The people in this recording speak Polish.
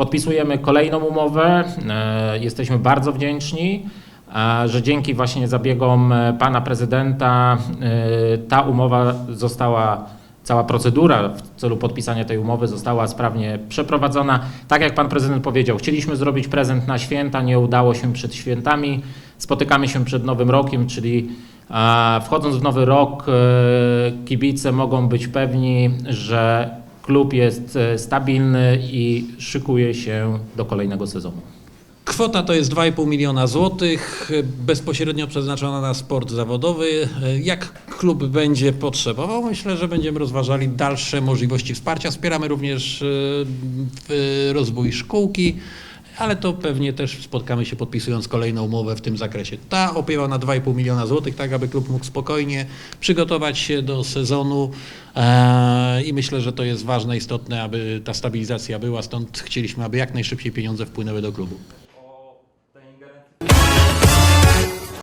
Podpisujemy kolejną umowę. E, Jesteśmy bardzo wdzięczni, że dzięki właśnie zabiegom e, pana prezydenta e, ta umowa została, cała procedura w celu podpisania tej umowy została sprawnie przeprowadzona. Tak jak pan prezydent powiedział, chcieliśmy zrobić prezent na święta, nie udało się przed świętami. Spotykamy się przed Nowym Rokiem, czyli wchodząc w nowy rok, kibice mogą być pewni, że klub jest e, stabilny i szykuje się do kolejnego sezonu. Kwota to jest 2,5 miliona złotych, bezpośrednio przeznaczona na sport zawodowy. Jak klub będzie potrzebował, myślę, że będziemy rozważali dalsze możliwości wsparcia. Wspieramy również e, rozwój szkółki, ale to pewnie też spotkamy się podpisując kolejną umowę w tym zakresie. Ta opiewa na 2,5 miliona złotych, tak aby klub mógł spokojnie przygotować się do sezonu e, i myślę, że to jest ważne, istotne, aby ta stabilizacja była, stąd chcieliśmy, aby jak najszybciej pieniądze wpłynęły do klubu.